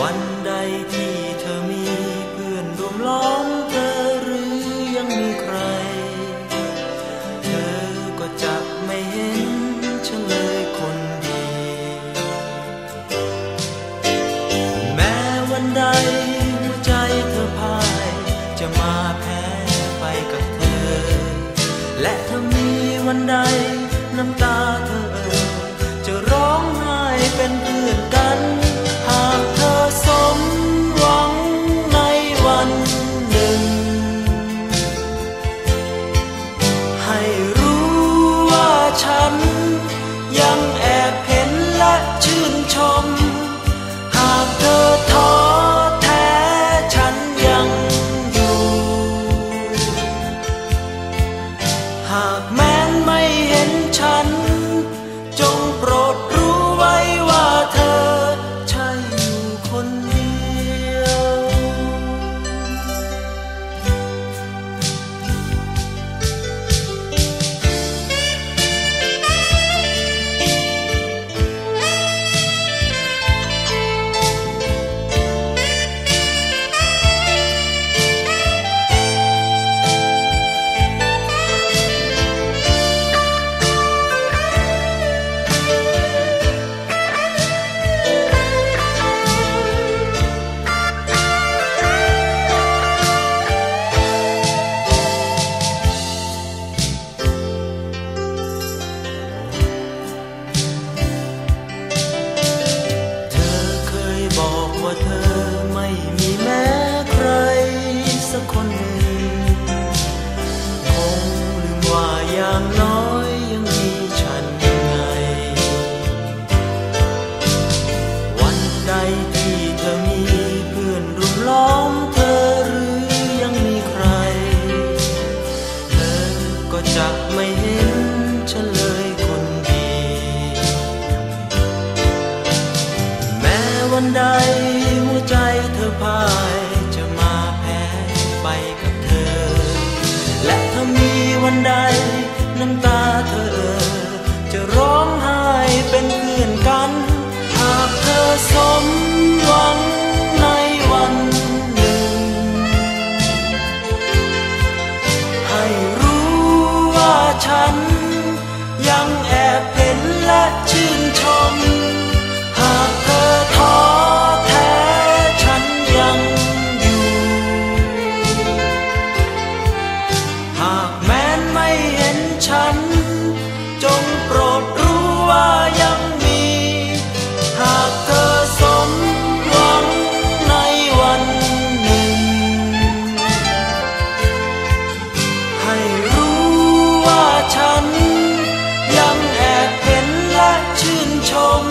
วันใดที่เธอมีเพื่อนร่วมล้อมเธอหรือยังมีใคร เธอก็จะไม่เห็นฉันเลยคนดี แม้วันใดหัวใจเธอพ่ายจะมาแพ้ไปกับเธอ และถ้ามีวันใดน้ำตาเธอ young ใดหัวใจเธอพ่ายจะมาแพ้ไปกับเธอ และถ้ามีวันใดน้ำตาเธอ จะร้องไห้เป็นเพื่อนกัน หากเธอสมหวังในวันหนึ่ง ให้รู้ว่าฉันยังแอบ home.